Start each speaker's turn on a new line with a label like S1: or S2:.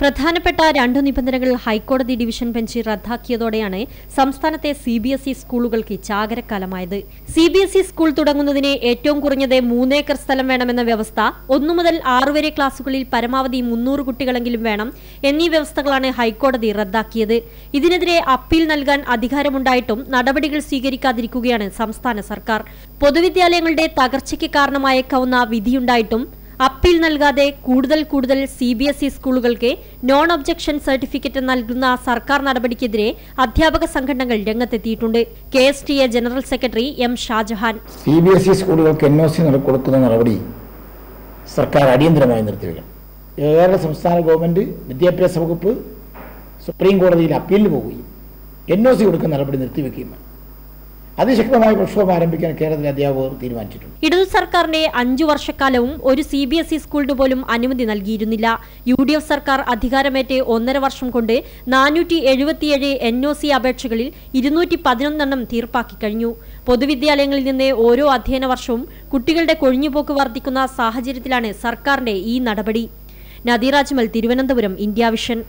S1: പ്രധാനപ്പെട്ട രണ്ടു നിബന്ധനകൾ ഹൈക്കോടതി ഡിവിഷൻ ബെഞ്ച് റദ്ദാക്കിയതോടെയാണ് സംസ്ഥാനത്തെ സി ബി എസ് ഇ സ്കൂളുകൾക്ക് ചാകരക്കാലമായത്. C B S E school തുടങ്ങുന്നതിന് ഏറ്റവും കുറഞ്ഞത് മൂന്നേക്കർ സ്ഥലം വേണമെന്ന വ്യവസ്ഥ ഒന്നു മുതൽ ആറുവരെ ക്ലാസുകളിൽ പരമാവധി മുന്നൂറ് കുട്ടികളെങ്കിലും വേണം എന്നീ വ്യവസ്ഥകളാണ് ഹൈക്കോടതി റദ്ദാക്കിയത്. ഇതിനെതിരെ അപ്പീൽ നൽകാൻ അധികാരമുണ്ടായിട്ടും നടപടികൾ സ്വീകരിക്കാതിരിക്കുകയാണ് സംസ്ഥാന സർക്കാർ. പൊതുവിദ്യാലയങ്ങളുടെ തകർച്ചയ്ക്ക് കാരണമായേക്കാവുന്ന വിധിയുണ്ടായിട്ടും അപ്പീൽ നൽകാതെ കൂടുതൽ കൂടുതൽ സി ബി എസ് ഇ സ്കൂളുകൾക്ക് നോൺ ഒബ്ജക്ഷൻ സർട്ടിഫിക്കറ്റ് നൽകുന്ന സർക്കാർ നടപടിക്കെതിരെ അധ്യാപക സംഘടനകൾ രംഗത്തെത്തിയിട്ടുണ്ട്. K S T A general secretary M Shajahan.
S2: C B S E സ്കൂളുകൾക്ക് എൻ ഒ സി കൊടുക്കുന്ന നടപടി സർക്കാർ അടിയന്തരമായി നിർത്തിവെക്കണം. കേരള സംസ്ഥാന ഗവൺമെന്റ് വിദ്യാഭ്യാസ വകുപ്പ് സുപ്രീം കോടതിയിൽ അപ്പീലിന് പോവുകയും എൻ ഒ സി കൊടുക്കുന്ന നടപടി നിർത്തിവെക്കുകയും അതിശക്തമായ പ്രക്ഷോഭം ആരംഭിക്കാൻ കേരളത്തിലെ അധ്യാപകർ തീരുമാനിച്ചിട്ടുണ്ട്.
S1: ഇടതു സർക്കാരിന്റെ അഞ്ചു വർഷക്കാലവും ഒരു സി ബി എസ് ഇ സ്കൂളിന് പോലും അനുമതി നൽകിയിരുന്നില്ല. യു ഡി എഫ് സർക്കാർ അധികാരമേറ്റ് ഒന്നര വർഷം കൊണ്ട് നാനൂറ്റി എഴുപത്തിയേഴ് എൻ ഒ സി അപേക്ഷകളിൽ ഇരുന്നൂറ്റി പതിനൊന്നെണ്ണം തീർപ്പാക്കി കഴിഞ്ഞു. പൊതുവിദ്യാലയങ്ങളിൽ നിന്ന് ഓരോ അധ്യയന വർഷവും കുട്ടികളുടെ കൊഴിഞ്ഞുപോക്ക് വർദ്ധിക്കുന്ന സാഹചര്യത്തിലാണ് സർക്കാരിന്റെ ഈ നടപടി. നദീറാജ്മൽ തിരുവനന്തപുരം ഇന്ത്യ വിഷൻ.